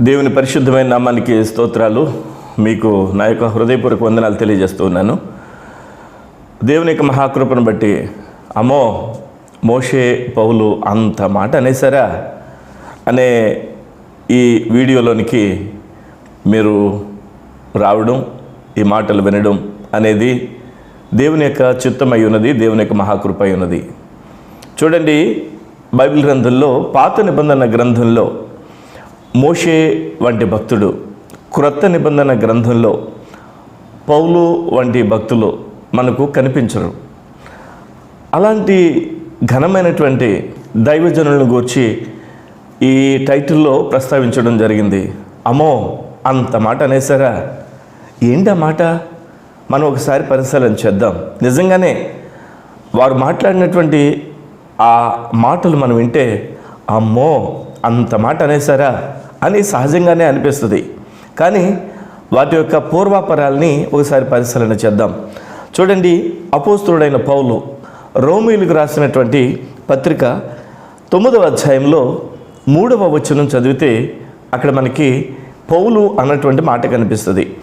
దేవుని పరిశుద్ధమైన నామానికి స్తోత్రాలు. మీకు నా యొక్క హృదయపూర్వక వందనాలు తెలియజేస్తూ ఉన్నాను. దేవుని యొక్క మహాకృపను బట్టి అమ్మో మోషే పౌలు అంత మాట అనేసారా అనే ఈ వీడియోలోనికి మీరు రావడం ఈ మాటలు వినడం అనేది దేవుని యొక్క చిత్తమై ఉన్నది దేవుని యొక్క మహాకృప అయి ఉన్నది. చూడండి బైబిల్ గ్రంథంలో పాత నిబంధన గ్రంథంలో మోషే వంటి భక్తుడు క్రొత్త నిబంధన గ్రంథంలో పౌలు వంటి భక్తులు మనకు కనిపించరు. అలాంటి ఘనమైనటువంటి దైవజనులను గూర్చి ఈ టైటిల్లో ప్రస్తావించడం జరిగింది. అమ్మో అంత మాట అనేసారా ఏంటి మాట? మనం ఒకసారి పరిశీలన చేద్దాం. నిజంగానే వారు మాట్లాడినటువంటి ఆ మాటలు మనం వింటే అమ్మో అంత మాట అనేసారా అని సహజంగానే అనిపిస్తుంది. కానీ వాటి యొక్క పూర్వాపరాల్ని ఒకసారి పరిశీలన చేద్దాం. చూడండి అపోస్తుడైన పౌలు రోమిలకు రాసినటువంటి పత్రిక తొమ్మిదవ అధ్యాయంలో మూడవ వచనం చదివితే అక్కడ మనకి పౌలు అన్నటువంటి మాట కనిపిస్తుంది.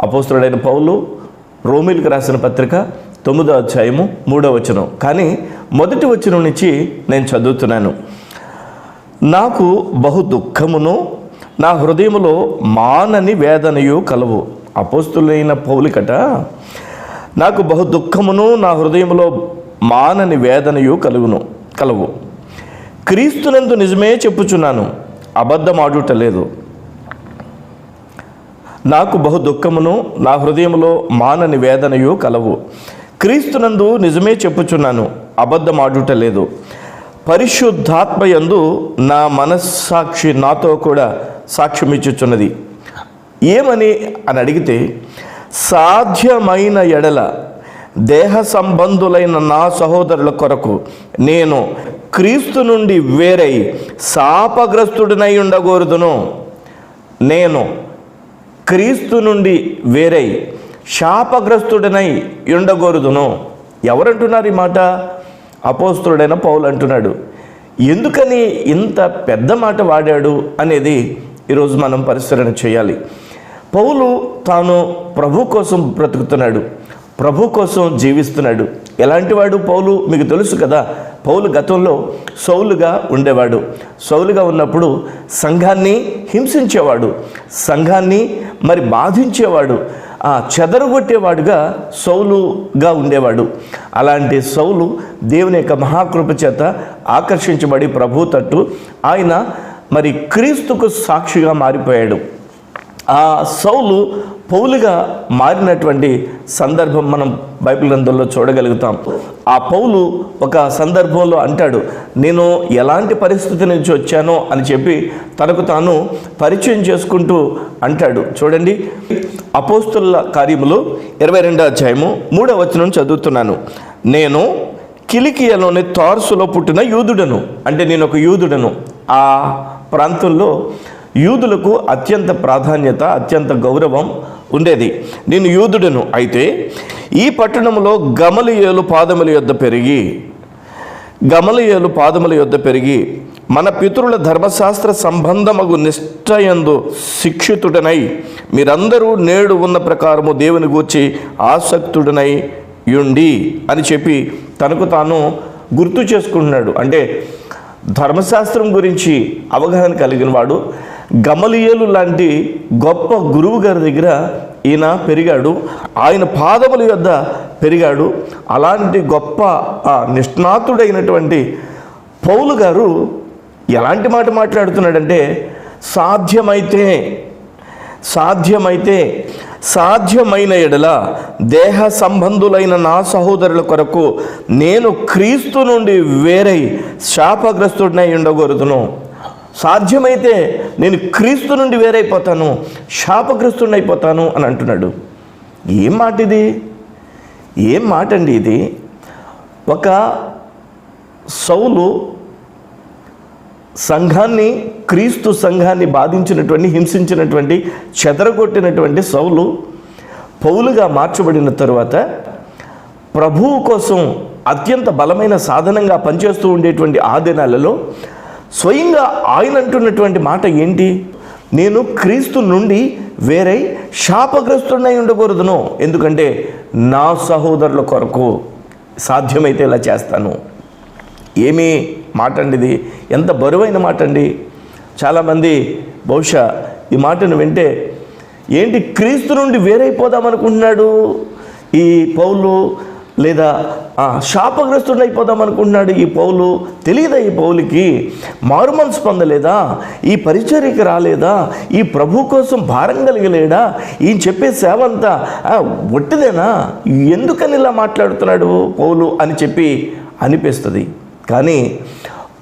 అపోస్తుడైన పౌలు రోమిలకు రాసిన పత్రిక తొమ్మిదో అధ్యాయము మూడో వచనం. కానీ మొదటి వచనం నుంచి నేను చదువుతున్నాను. నాకు బహు దుఃఖమును నా హృదయములో మానని వేదనయు కలవు. అపోస్తులైన పౌలికట నాకు బహు దుఃఖమును నా హృదయములో మానని వేదనయు కలుగును కలవు. క్రీస్తునందు నిజమే చెప్పుచున్నాను అబద్ధమాడుట లేదు నాకు బహు దుఃఖమును నా హృదయములో మానని వేదనయు కలవు. క్రీస్తునందు నిజమే చెప్పుచున్నాను అబద్ధమాడుట లేదు పరిశుద్ధాత్మయందు నా మనస్సాక్షి నాతో కూడా సాక్ష్యమిచ్చుచున్నది. ఏమని అని అడిగితే సాధ్యమైన ఎడల దేహ సంబంధులైన నా సహోదరుల కొరకు నేను క్రీస్తు నుండి వేరై శాపగ్రస్తుడినై ఉండకూడదును నేను క్రీస్తు నుండి వేరై శాపగ్రస్తుడనై ఉండకూడదును ఎవరంటున్నారు ఈ మాట? అపోస్తుడైన పౌలు అంటున్నాడు ఎందుకని ఇంత పెద్ద మాట వాడాడు? అనేది ఈరోజు మనం పరిశీలన చేయాలి. పౌలు తాను ప్రభు కోసం బ్రతుకుతున్నాడు ప్రభు కోసం జీవిస్తున్నాడు. ఎలాంటి వాడు పౌలు? మీకు తెలుసు కదా పౌలు గతంలో సౌలుగా ఉండేవాడు. సౌలుగా ఉన్నప్పుడు సంఘాన్ని హింసించేవాడు సంఘాన్ని మరి బాధించేవాడు. ఆ చెదరగొట్టేవాడుగా సౌలుగా ఉండేవాడు. అలాంటి సౌలు దేవుని యొక్క మహాకృప చేత ఆకర్షించబడి ప్రభు తట్టు. ఆయన మరి క్రీస్తుకు సాక్షిగా మారిపోయాడు. ఆ సౌలు పౌలుగా మారినటువంటి సందర్భం మనం బైబిల్ గ్రంథంలో చూడగలుగుతాం. ఆ పౌలు ఒక సందర్భంలో అంటాడు నేను ఎలాంటి పరిస్థితి నుంచి వచ్చానో అని చెప్పి తనకు తాను పరిచయం చేసుకుంటూ అంటాడు. చూడండి అపోస్తుల కార్యములు ఇరవై రెండో అధ్యాయము మూడో వచనం చదువుతున్నాను. నేను కిలికియలోని తార్సులో పుట్టిన యూదుడను అంటే నేను ఒక యూదుడను ఆ ప్రాంతంలో యూదులకు అత్యంత ప్రాధాన్యత అత్యంత గౌరవం ఉండేది. నేను యూదుడను. అయితే ఈ పట్టణంలో గమలియేలు పాదముల యొద్ద పెరిగి గమలియేలు పాదముల యొద్ద పెరిగి మన పితరుల ధర్మశాస్త్ర సంబంధమగు నిష్ఠయందు శిక్షితుడనై మీరందరూ నేడు ఉన్న ప్రకారము దేవుని గూర్చి ఆసక్తుడనై యుండి అని చెప్పి తనకు తాను గుర్తు చేసుకుంటున్నాడు. అంటే ధర్మశాస్త్రం గురించి అవగాహన కలిగిన వాడు గమలియేలు లాంటి గొప్ప గురువు గారి దగ్గర ఈయన పెరిగాడు. ఆయన పాదముల యొద్ద పెరిగాడు. అలాంటి గొప్ప నిష్ణాతుడైనటువంటి పౌలు గారు ఎలాంటి మాట మాట్లాడుతున్నాడంటే సాధ్యమైతే సాధ్యమైతే సాధ్యమైన ఎడల దేహ సంబంధులైన నా సహోదరుల కొరకు నేను క్రీస్తు నుండి వేరై శాపగ్రస్తుడినై ఉండగోరుతును. సాధ్యమైతే నేను క్రీస్తు నుండి వేరైపోతాను శాపగ్రస్తుడినైపోతాను అని అంటున్నాడు. ఏం మాట ఇది? ఏం మాట అండి ఇది? ఒక సౌలు సంఘాన్ని క్రీస్తు సంఘాన్ని బాధించినటువంటి హింసించినటువంటి చెదరగొట్టినటువంటి సౌలు పౌలుగా మార్చబడిన తరువాత ప్రభువు కోసం అత్యంత బలమైన సాధనంగా పనిచేస్తూ ఉండేటువంటి ఆ దినాలలో స్వయంగా ఆయన అంటున్నటువంటి మాట ఏంటి? నేను క్రీస్తు నుండి వేరై శాపగ్రస్తుడై ఉండకూడదును. ఎందుకంటే నా సహోదరుల కొరకు సాధ్యమైతే ఇలా చేస్తాను. ఏమీ మాట అండి ఇది? ఎంత బరువైన మాట అండి చాలామంది బహుశా ఈ మాటను వింటే ఏంటి క్రీస్తు నుండి వేరైపోదాం అనుకుంటున్నాడు ఈ పౌలు లేదా శాపగ్రస్తుడు అయిపోదాం అనుకుంటున్నాడు ఈ పౌలు? తెలియదా ఈ పౌలుకి? మారుమనసు పొందలేదా? ఈ పరిచర్యకి రాలేదా? ఈ ప్రభు కోసం భారం కలిగలేడా? ఈయన చెప్పే సేవ అంతా ఒట్టిదేనా? ఎందుకని ఇలా మాట్లాడుతున్నాడు పౌలు అని చెప్పి అనిపిస్తుంది. కానీ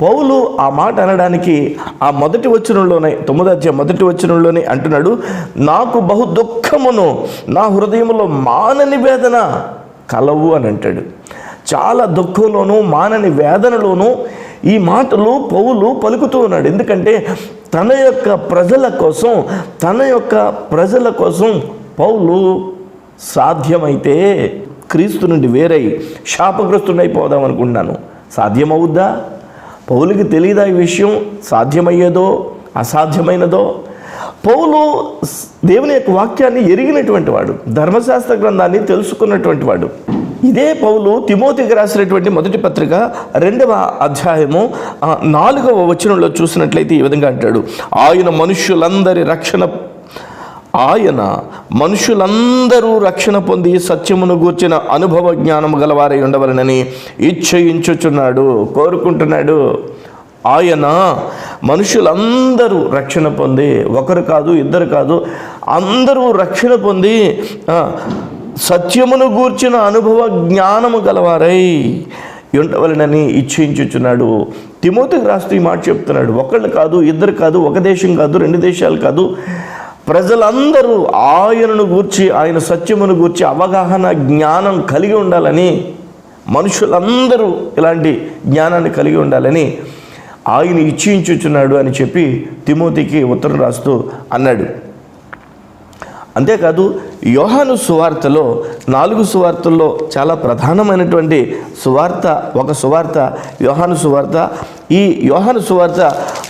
పౌలు ఆ మాట అనడానికి ఆ మొదటి వచనంలోనే తొమ్మిది అధ్యాయం మొదటి వచనంలోనే అంటున్నాడు నాకు బహు దుఃఖమును నా హృదయంలో మానని వేదన కలవు అని అంటాడు. చాలా దుఃఖంలోనూ మానని వేదనలోనూ ఈ మాటలు పౌలు పలుకుతూ ఉన్నాడు. ఎందుకంటే తన యొక్క ప్రజల కోసం తన యొక్క ప్రజల కోసం పౌలు సాధ్యమైతే క్రీస్తు నుండి వేరై శాపగ్రస్తుడైపోదాం అనుకున్నాను సాధ్యమవుద్దా? పౌలుకి తెలియదా ఈ విషయం? సాధ్యమయ్యేదో? అసాధ్యమైనదో? పౌలు దేవుని యొక్క వాక్యాన్ని ఎరిగినటువంటి వాడు ధర్మశాస్త్ర గ్రంథాన్ని తెలుసుకున్నటువంటి వాడు. ఇదే పౌలు తిమోతికి రాసినటువంటి మొదటి పత్రిక రెండవ అధ్యాయము నాలుగవ వచనంలో చూసినట్లయితే ఈ విధంగా అంటాడు. ఆయన మనుష్యులందరి రక్షణ ఆయన మనుషులందరూ రక్షణ పొంది సత్యమును గూర్చిన అనుభవ జ్ఞానము గలవారై ఉండవలనని ఇచ్చయించుచున్నాడు కోరుకుంటున్నాడు. ఆయన మనుషులందరూ రక్షణ పొంది ఒకరు కాదు ఇద్దరు కాదు అందరూ రక్షణ పొంది సత్యమును గూర్చిన అనుభవ జ్ఞానము గలవారై ఉండవలనని ఇచ్చించుచున్నాడు. తిమోతికి రాస్తూ ఈ మాట చెప్తున్నాడు. ఒకళ్ళు కాదు ఇద్దరు కాదు ఒక దేశం కాదు రెండు దేశాలు కాదు. ప్రజలందరూ ఆయనను గూర్చి ఆయన సత్యమును గూర్చి అవగాహన జ్ఞానం కలిగి ఉండాలని మనుషులందరూ ఇలాంటి జ్ఞానాన్ని కలిగి ఉండాలని ఆయన ఇచ్చించుచున్నాడు అని చెప్పి తిమోతికి ఉత్తరం రాస్తూ అన్నాడు. అంతేకాదు యోహాను సువార్తలో నాలుగు సువార్తల్లో చాలా ప్రధానమైనటువంటి సువార్త ఒక సువార్త యోహాను సువార్త. ఈ యోహాను సువార్త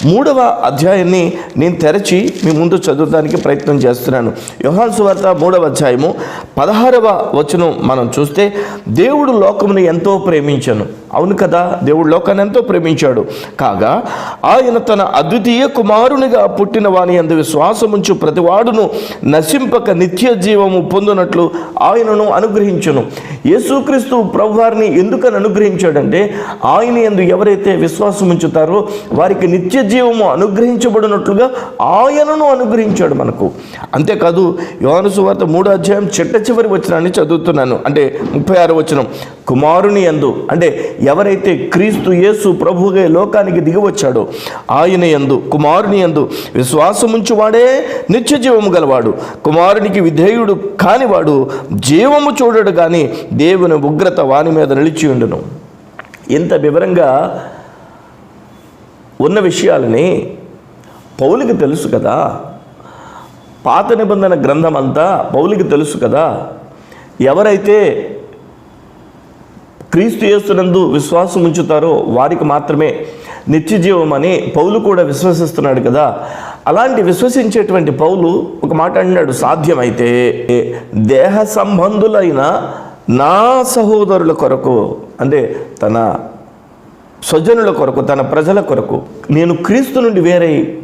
మూడవ అధ్యాయాన్ని నేను తెరచి మీ ముందు చదవడానికి ప్రయత్నం చేస్తున్నాను. యోహాను సువార్త మూడవ అధ్యాయము పదహారవ వచనం మనం చూస్తే దేవుడు లోకమును ఎంతో ప్రేమించను. అవును కదా దేవుడు లోకాన్ని ఎంతో ప్రేమించాడు. కాగా ఆయన తన అద్వితీయ కుమారునిగా పుట్టిన వాని అందు విశ్వాసముంచు ప్రతివాడును నశింపక నిత్య జీవము పొందునట్లు ఆయనను అనుగ్రహించును. యేసుక్రీస్తు ప్రభువారిని ఎందుకని అనుగ్రహించాడంటే ఆయన ఎందు ఎవరైతే విశ్వాసం ఉంచుతారో వారికి నిత్య జీవము అనుగ్రహించబడినట్లుగా ఆయనను అనుగ్రహించాడు మనకు. అంతేకాదు యోనసు వార్త మూడో అధ్యాయం చిట్ట చివరి వచనాన్ని చదువుతున్నాను. అంటే ముప్పై ఆరు వచనం. కుమారుని యందు అంటే ఎవరైతే క్రీస్తు యేసు ప్రభుగా లోకానికి దిగివచ్చాడో ఆయన యందు కుమారుని యందు విశ్వాసముంచు వాడే నిత్య జీవము గలవాడు. కుమారునికి విధేయుడు కానివాడు జీవము చూడడు కానీ దేవుని ఉగ్రత వాని మీద నిలిచి ఉండును. ఇంత వివరంగా ఉన్న విషయాలని పౌలికి తెలుసు కదా. పాత నిబంధన గ్రంథం అంతా పౌలికి తెలుసు కదా. ఎవరైతే క్రీస్తు యేసునందు విశ్వాసం ఉంచుతారో వారికి మాత్రమే నిత్య జీవం అని పౌలు కూడా విశ్వసిస్తున్నాడు కదా. అలాంటి విశ్వసించేటువంటి పౌలు ఒక మాట అన్నాడు సాధ్యమైతే దేహ సంబంధులైన నా సహోదరుల కొరకు అంటే తన స్వజనుల కొరకు తన ప్రజల కొరకు నేను క్రీస్తు నుండి వేరే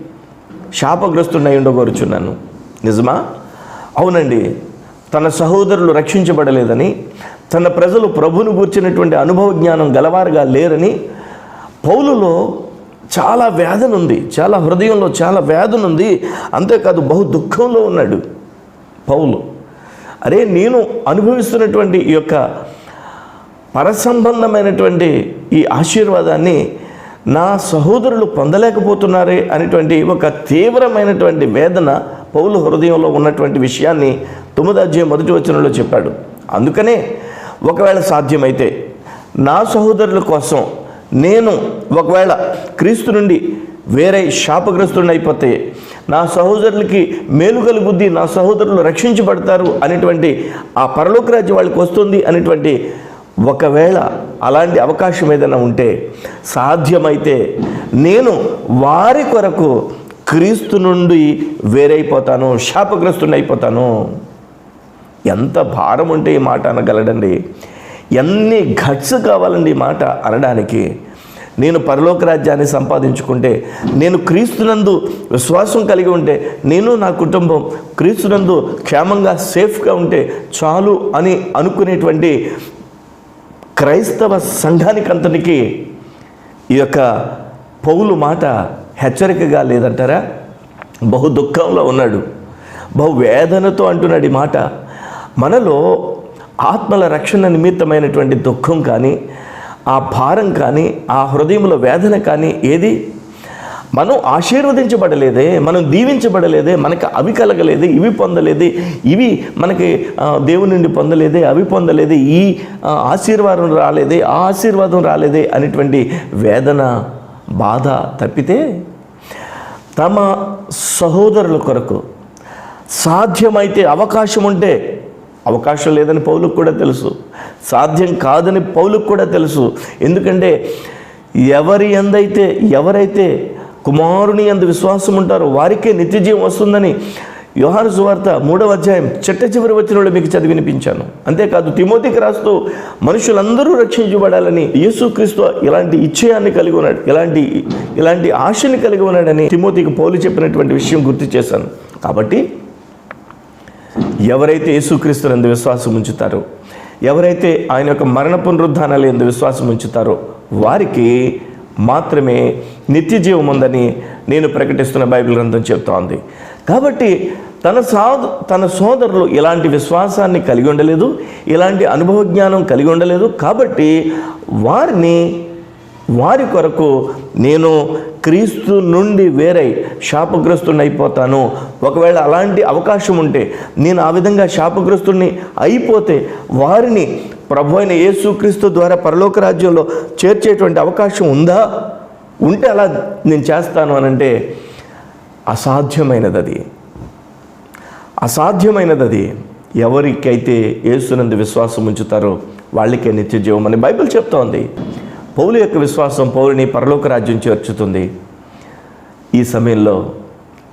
శాపగ్రస్తుడై ఉండగోరుచున్నాను. నిజమా? అవునండి. తన సహోదరులు రక్షించబడలేదని తన ప్రజలు ప్రభును గూర్చినటువంటి అనుభవ జ్ఞానం గలవారుగా లేరని పౌలులో చాలా వేదన ఉంది చాలా హృదయంలో చాలా వేదన ఉంది అంతేకాదు బహు దుఃఖంలో ఉన్నాడు పౌలు. అరే నేను అనుభవిస్తున్నటువంటి ఈ యొక్క పరసంబంధమైనటువంటి ఈ ఆశీర్వాదాన్ని నా సహోదరులు పొందలేకపోతున్నారే అనేటువంటి ఒక తీవ్రమైనటువంటి వేదన పౌలు హృదయంలో ఉన్నటువంటి విషయాన్ని తొమ్మిది అధ్యాయం మొదటి వచనంలో చెప్పాడు. అందుకనే ఒకవేళ సాధ్యమైతే నా సహోదరుల కోసం నేను ఒకవేళ క్రీస్తు నుండి వేరే శాపగ్రస్తుడిని అయిపోతే నా సహోదరులకి మేలు కలుగుద్ది నా సహోదరులు రక్షించబడతారు అనేటువంటి ఆ పరలోక రాజ్యం వాళ్ళకి వస్తుంది అనేటువంటి ఒకవేళ అలాంటి అవకాశం ఏదైనా ఉంటే సాధ్యమైతే నేను వారి కొరకు క్రీస్తు నుండి వేరైపోతాను శాపగ్రస్తుని అయిపోతాను. ఎంత భారం ఉంటే ఈ మాట అనగలడండి? ఎన్ని ఘట్స్ కావాలండి ఈ మాట అనడానికి? నేను పరలోక రాజ్యాన్ని సంపాదించుకుంటే నేను క్రీస్తునందు విశ్వాసం కలిగి ఉంటే నేను నా కుటుంబం క్రీస్తునందు క్షేమంగా సేఫ్గా ఉంటే చాలు అని అనుకునేటువంటి క్రైస్తవ సంఘానికంతనికి ఈ యొక్క పౌలు మాట హెచ్చరికగా లేదంటారా? బహు దుఃఖంలో ఉన్నాడు. బహు వేదనతో అంటున్నాడు ఈ మాట. మనలో ఆత్మల రక్షణ నిమిత్తమైనటువంటి దుఃఖం కానీ ఆ భారం కానీ ఆ హృదయంలో వేదన కానీ ఏది? మనం ఆశీర్వదించబడలేదే మనం దీవించబడలేదే మనకి అవి కలగలేదే ఇవి పొందలేదే ఇవి మనకి దేవుని నుండి పొందలేదే అవి పొందలేదే ఈ ఆశీర్వాదం రాలేదే ఆ ఆశీర్వాదం రాలేదే అనేటువంటి వేదన బాధ తప్పితే తమ సహోదరుల కొరకు సాధ్యమైతే అవకాశం ఉంటే అవకాశం లేదని పౌలకు కూడా తెలుసు. సాధ్యం కాదని పౌలకు కూడా తెలుసు. ఎందుకంటే ఎవరి ఎందైతే ఎవరైతే కుమారుని ఎందు విశ్వాసం ఉంటారో వారికే నిత్యజీవం వస్తుందని యోహాను సువార్త మూడవ అధ్యాయం చిట్ట చివరి వచ్చిన మీకు చదివినిపించాను అంతేకాదు తిమోతికి రాస్తూ మనుషులందరూ రక్షించబడాలని యేసుక్రీస్తు ఇలాంటి ఇచ్చయాన్ని కలిగి ఉన్నాడు ఇలాంటి ఇలాంటి ఆశని కలిగి ఉన్నాడని తిమోతికి పౌలు చెప్పినటువంటి విషయం గుర్తు చేశాను. కాబట్టి ఎవరైతే యేసుక్రీస్తు ఎందు విశ్వాసం ఉంచుతారో ఎవరైతే ఆయన యొక్క మరణ పునరుద్ధానాలు ఎందు విశ్వాసం ఉంచుతారో వారికి మాత్రమే నిత్య జీవం ఉందని నేను ప్రకటిస్తున్న బైబిల్ గ్రంథం చెప్తోంది కాబట్టి తన సాధు తన సోదరులు ఇలాంటి విశ్వాసాన్ని కలిగి ఉండలేదు ఇలాంటి అనుభవ జ్ఞానం కలిగి ఉండలేదు కాబట్టి వారిని వారి కొరకు నేను క్రీస్తు నుండి వేరై శాపగ్రస్తుని అయిపోతాను ఒకవేళ అలాంటి అవకాశం ఉంటే నేను ఆ విధంగా శాపగ్రస్తుని అయిపోతే వారిని ప్రభు అయిన యేసుక్రీస్తు ద్వారా పరలోక రాజ్యంలో చేర్చేటువంటి అవకాశం ఉందా? ఉంటే అలా నేను చేస్తాను అని అంటే అసాధ్యమైనది అది అసాధ్యమైనది అది ఎవరికైతే యేసునందు విశ్వాసం ఉంచుతారో వాళ్ళకే నిత్య జీవం అని బైబిల్ చెప్తోంది. పౌలు యొక్క విశ్వాసం పౌరుని పరలోక రాజ్యం చేర్చుతుంది ఈ సమయంలో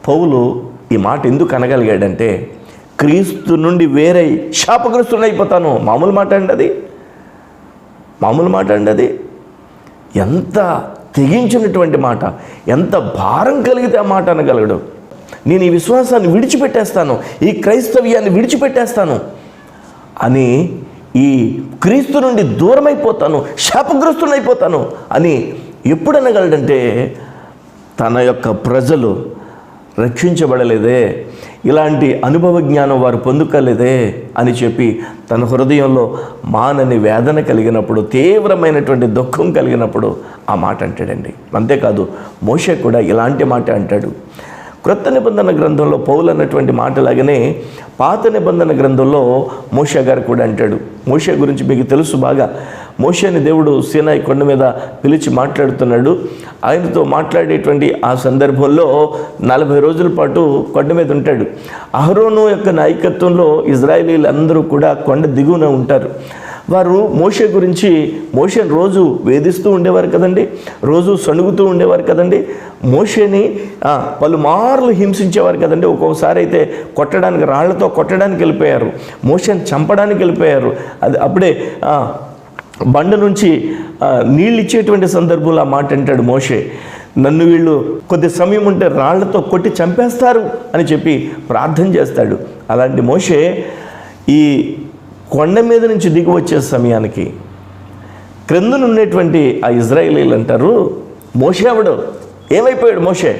పౌలు ఈ మాట ఎందుకు అనగలిగాడంటే క్రీస్తు నుండి వేరై శాపగ్రస్తుని అయిపోతాను. మామూలు మాట అండి అది? మామూలు మాట అండి అది? ఎంత తెగించినటువంటి మాట ఎంత భారం కలిగితే ఆ మాట అనగలడు. నేను ఈ విశ్వాసాన్ని విడిచిపెట్టేస్తాను ఈ క్రైస్తవ్యాన్ని విడిచిపెట్టేస్తాను అని ఈ క్రీస్తు నుండి దూరమైపోతాను శాపగ్రస్తునైపోతాను అని ఎప్పుడనగలడంటే తన యొక్క ప్రజలు రక్షించబడలేదే ఇలాంటి అనుభవ జ్ఞానం వారు పొందుకోలేదే అని చెప్పి తన హృదయంలో మానని వేదన కలిగినప్పుడు తీవ్రమైనటువంటి దుఃఖం కలిగినప్పుడు ఆ మాట అంటాడండి. అంతేకాదు మోషే కూడా ఇలాంటి మాట అంటాడు. క్రొత్త నిబంధన గ్రంథంలో పౌలు అన్నటువంటి మాటలాగానే పాత నిబంధన గ్రంథంలో మోషే గారు కూడా అంటాడు. మోషే గురించి మీకు తెలుసు బాగా. మోషేని దేవుడు సీనాయి కొండ మీద పిలిచి మాట్లాడుతున్నాడు. ఆయనతో మాట్లాడేటువంటి ఆ సందర్భంలో నలభై రోజుల పాటు కొండ మీద ఉంటాడు. అహరోను యొక్క నాయకత్వంలో ఇజ్రాయేలీలు అందరూ కూడా కొండ దిగువన ఉంటారు. వారు మోషే గురించి మోషేని రోజు వేధిస్తూ ఉండేవారు కదండి రోజు సణుగుతూ ఉండేవారు కదండి. మోషేని పలుమార్లు హింసించేవారు కదండి. ఒక్కొక్కసారి అయితే కొట్టడానికి రాళ్ళతో కొట్టడానికి వెళ్ళిపోయారు. మోషేని చంపడానికి వెళ్ళిపోయారు. అది అప్పుడే బండ నుంచి నీళ్ళు ఇచ్చేటువంటి సందర్భంలో ఆ మాట అంటాడు మోషే. నన్ను వీళ్ళు కొద్ది సమయం ఉంటే రాళ్ళతో కొట్టి చంపేస్తారు అని చెప్పి ప్రార్థన చేస్తాడు. అలాంటి మోషే ఈ కొండ మీద నుంచి దిగి వచ్చే సమయానికి క్రిందనున్నటువంటి ఆ ఇజ్రాయేలీలు అంటారు మోషే అవడు ఏమైపోయాడు మోషే?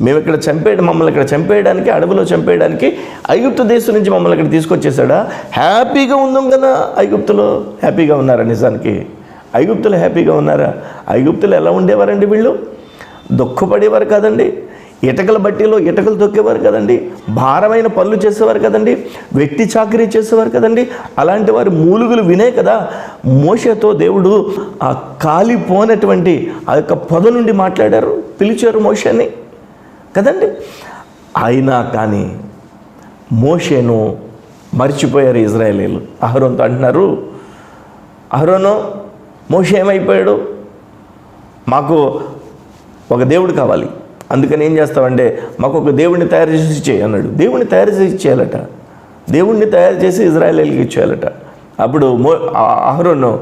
మేము ఇక్కడ చంపేయడం మమ్మల్ని ఇక్కడ చంపేయడానికి అడవిలో చంపేయడానికి ఐగుప్తు దేశం నుంచి మమ్మల్ని ఇక్కడ తీసుకొచ్చేసాడా హ్యాపీగా ఉందాం కదా ఐగుప్తులో. హ్యాపీగా ఉన్నారా నిజానికి? ఐగుప్తులు హ్యాపీగా ఉన్నారా? ఐగుప్తులు ఎలా ఉండేవారండి వీళ్ళు? దుఃఖపడేవారు కాదండి. ఇటకల బట్టీలో ఇటకలు తొక్కేవారు కదండి. భారమైన పనులు చేసేవారు కదండి. వ్యక్తి చాకరీ చేసేవారు కదండి. అలాంటి వారి మూలుగులు వినే కదా. మోషతో దేవుడు ఆ కాలిపోనటువంటి ఆ యొక్క పొద నుండి మాట్లాడారు. పిలిచారు మోషని. కదండి. అయినా కానీ మోషేను మర్చిపోయారు ఇజ్రాయేలీలు. అహరోన్తో అంటున్నారు అహరోను మోషే ఏమైపోయాడు? మాకు ఒక దేవుడు కావాలి. అందుకని ఏం చేస్తామంటే మాకు ఒక దేవుడిని తయారు చేసి ఇచ్చేయి అన్నాడు. దేవుడిని తయారు చేసి ఇచ్చేయాలట. దేవుణ్ణి తయారు చేసి ఇజ్రాయేలీకి ఇచ్చేయాలట. అప్పుడు మో అహరోను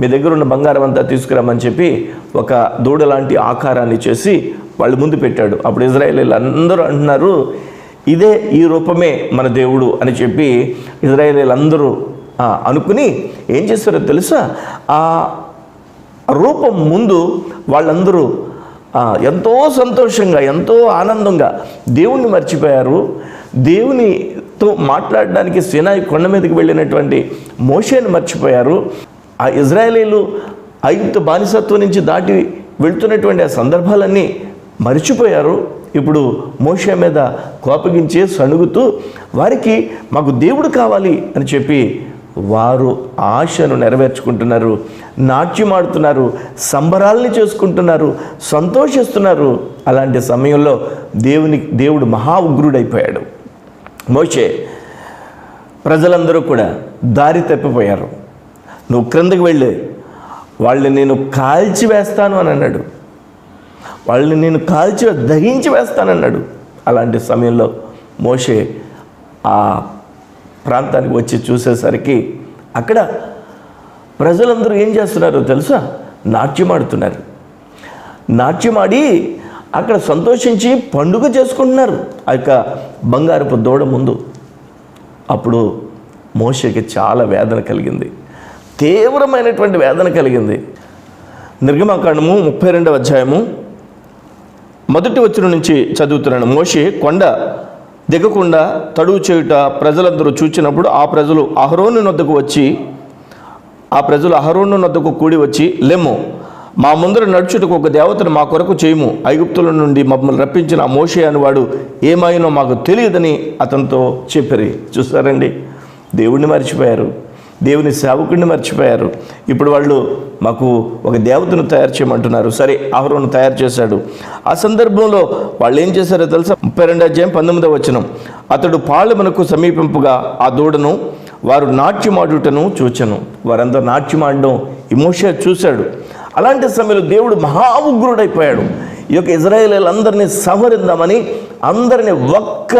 మీ దగ్గర ఉన్న బంగారం అంతా తీసుకురామని చెప్పి ఒక దూడ లాంటి ఆకారాన్ని చేసి వాళ్ళు ముందు పెట్టాడు. అప్పుడు ఇజ్రాయేలీలు అందరూ అంటున్నారు ఇదే ఈ రూపమే మన దేవుడు అని చెప్పి ఇజ్రాయేలీలు అందరూ అనుకుని ఏం చేస్తారో తెలుసా? ఆ రూపం ముందు వాళ్ళందరూ ఎంతో సంతోషంగా ఎంతో ఆనందంగా దేవుణ్ణి మర్చిపోయారు. దేవునితో మాట్లాడడానికి సినాయి కొండ మీదకి వెళ్ళినటువంటి మోషేని మర్చిపోయారు. ఆ ఇజ్రాయేలీలు ఐగుప్తు బానిసత్వం నుంచి దాటి వెళ్తున్నటువంటి ఆ సందర్భాలన్నీ మర్చిపోయారు. ఇప్పుడు మోషే మీద కోపగించే సణుగుతూ వారికి మాకు దేవుడు కావాలి అని చెప్పి వారు ఆశను నెరవేర్చుకుంటున్నారు నాట్యమాడుతున్నారు సంబరాల్ని చేసుకుంటున్నారు సంతోషిస్తున్నారు. అలాంటి సమయంలో దేవుని దేవుడు మహా ఉగ్రుడైపోయాడు మోషే ప్రజలందరూ కూడా దారి తప్పిపోయారు. నువ్వు క్రిందకి వెళ్ళి వాళ్ళని నేను కాల్చి వేస్తాను అని అన్నాడు. వాళ్ళని నేను కాల్చి దహించి వేస్తానన్నాడు. అలాంటి సమయంలో మోషే ఆ ప్రాంతానికి వచ్చి చూసేసరికి అక్కడ ప్రజలందరూ ఏం చేస్తున్నారో తెలుసా? నాట్యమాడుతున్నారు నాట్యమాడి అక్కడ సంతోషించి పండుగ చేసుకుంటున్నారు. ఆ యొక్క బంగారపు దూడ ముందు. అప్పుడు మోషకి చాలా వేదన కలిగింది. తీవ్రమైనటువంటి వేదన కలిగింది. నిర్గమాకాండము ముప్పై రెండవ అధ్యాయము. మొదటి వచ్చిన నుంచి చదువుతున్నాను. మోషే కొండ దిగకుండా తడువు చేయుట ప్రజలందరూ చూచినప్పుడు ఆ ప్రజలు అహరోను నొద్దకు వచ్చి ఆ ప్రజలు అహరోను నొద్దకు కూడి వచ్చి లెమ్ము మా ముందర నడుచుటకు ఒక దేవతను మా కొరకు చేయము. ఐగుప్తుల నుండి మమ్మల్ని రప్పించిన ఆ మోషే అనేవాడు ఏమైనో మాకు తెలియదని అతనితో చెప్పిరి. చూస్తారండి దేవుణ్ణి మర్చిపోయారు. దేవుని సేవకుడిని మర్చిపోయారు. ఇప్పుడు వాళ్ళు మాకు ఒక దేవతను తయారు చేయమంటున్నారు. సరే అహరోను తయారు చేశాడు. ఆ సందర్భంలో వాళ్ళు ఏం చేశారో తెలుసా? ముప్పై రెండు అధ్యాయం పంతొమ్మిదవ వచనం. అతడు పాళెమునకు సమీపింపుగా ఆ దూడను వారు నాట్యమాడుటను చూచను. వారందరూ నాట్యమాడడం ఇమోషన్ చూశాడు. అలాంటి సమయంలో దేవుడు మహా ఉగ్రుడైపోయాడు. ఈ యొక్క ఇజ్రాయేలీలందరినీ సంహరిద్దామని అందరిని ఒక్క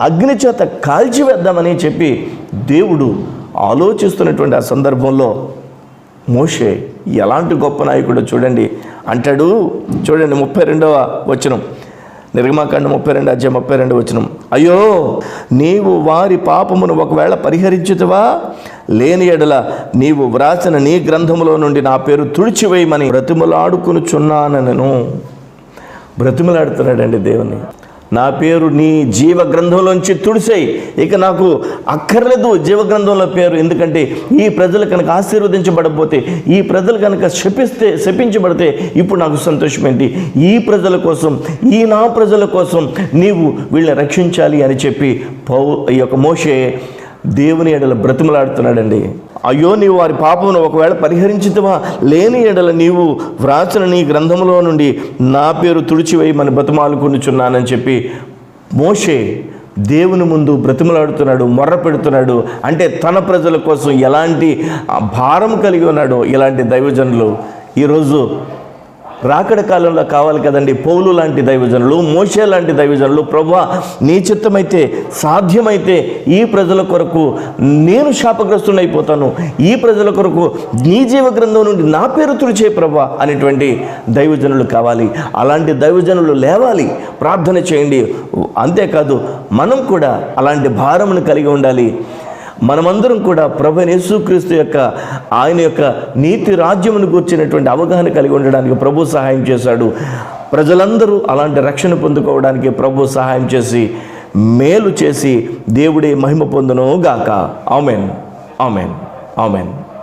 అగ్ని చేత కాల్చివేద్దామని చెప్పి దేవుడు ఆలోచిస్తున్నటువంటి ఆ సందర్భంలో మోషే ఎలాంటి గొప్ప నాయకుడో చూడండి. అంటాడు చూడండి ముప్పై రెండవ వచనం. నిర్గమాకాండ ముప్పై రెండు అధ్యాయం ముప్పై రెండు వచనం. అయ్యో నీవు వారి పాపమును ఒకవేళ పరిహరించుతవా లేని ఎడల నీవు వ్రాసిన నీ గ్రంథములో నుండి నా పేరు తుడిచివేయమని బ్రతిమలాడుకునుచున్నానను బ్రతిమలాడుతున్నాడండి దేవుని. నా పేరు నీ జీవ గ్రంథంలోంచి తుడిసేయి. ఇక నాకు అక్కర్లేదు జీవ గ్రంథంలో పేరు. ఎందుకంటే ఈ ప్రజలు కనుక ఆశీర్వదించబడకపోతే ఈ ప్రజలు కనుక శపిస్తే శపించబడితే ఇప్పుడు నాకు సంతోషమేంటి? ఈ ప్రజల కోసం ఈ నా ప్రజల కోసం నీవు వీళ్ళని రక్షించాలి అని చెప్పి పౌ ఈ యొక్క మోషే దేవుని ఎడల బ్రతిమలాడుతున్నాడండి. అయ్యో నీవు వారి పాపమును ఒకవేళ పరిహరించితవా? లేని ఎడల నీవు వ్రాసిన నీ గ్రంథంలో నుండి నా పేరు తుడిచివేయమని బ్రతిమాలుకొనుచున్నానని చెప్పి మోషే దేవుని ముందు బ్రతిమలాడుతున్నాడు మొర్ర పెడుతున్నాడు. అంటే తన ప్రజల కోసం ఎలాంటి భారం కలిగి ఉన్నాడో ఇలాంటి దైవజనులు ఈరోజు రాకడ కాలంలో కావాలి కదండి. పౌలు లాంటి దైవజనులు మోషే లాంటి దైవజనులు ప్రభా నీ చిత్తమైతే సాధ్యమైతే ఈ ప్రజల కొరకు నేను శాపగ్రస్తునైపోతాను ఈ ప్రజల కొరకు నీ జీవ గ్రంథం నుండి నా పేరు తుడిచే ప్రభా అనేటువంటి దైవజనులు కావాలి. అలాంటి దైవజనులు లేవాలి. ప్రార్థన చేయండి. అంతేకాదు మనం కూడా అలాంటి భారమును కలిగి ఉండాలి. మనమందరం కూడా ప్రభు యేసుక్రీస్తు యొక్క ఆయన యొక్క నీతి రాజ్యమును కూర్చున్నటువంటి అవగాహన కలిగి ఉండడానికి ప్రభు సహాయం చేశాడు. ప్రజలందరూ అలాంటి రక్షణ పొందుకోవడానికి ప్రభు సహాయం చేసి మేలు చేసి దేవుడే మహిమ పొందును గాక ఆమెన్. ఆమెన్. ఆమెన్.